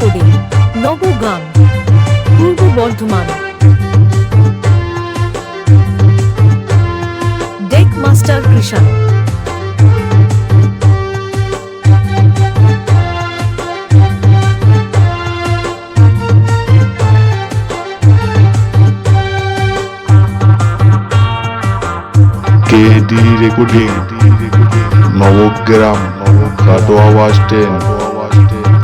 Kabir Nabagram Purba Bardhaman. Deck master Krishan. KD recording Nabagram Katwa আওয়াজ stand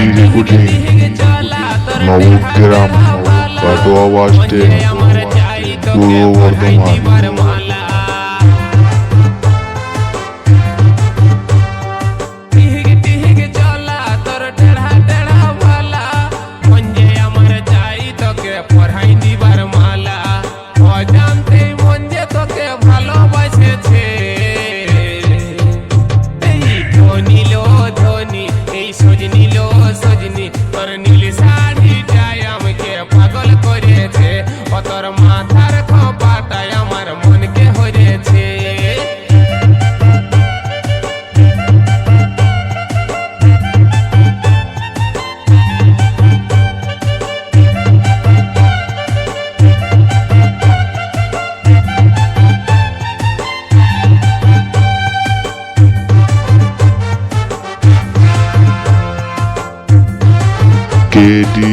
এই recording Nabagram Katwa bus stand Purba Bardhaman ও তোর মাথার খোপাটায় আমার মনকে হরেছে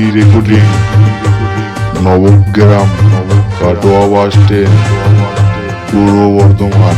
Recording. Nabagram Katwa bus stand Purba Bardhaman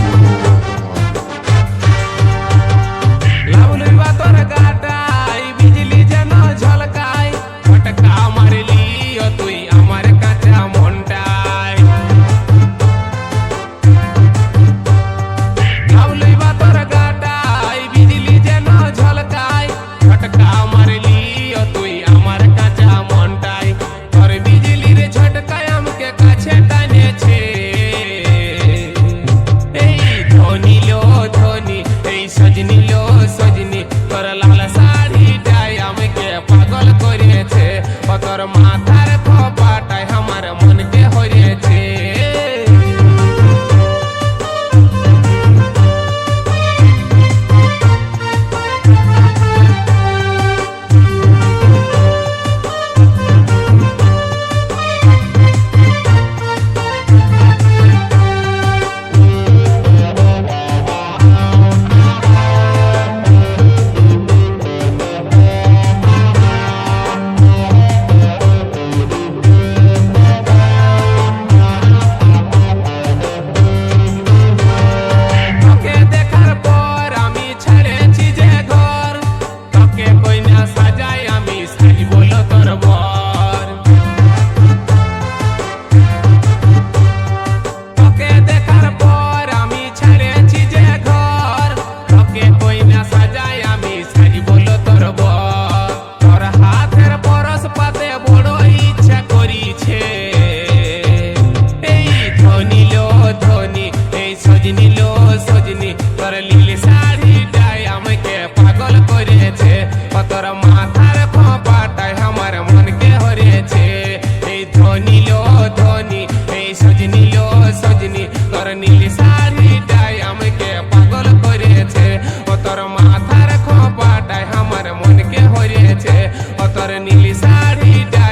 নীল শাড়িটাই আমাকে পাগল করেছে। ও তোর মাথার খোপাটাই আমার মনকে হরিয়েছে। ও তোর নীল শাড়িটাই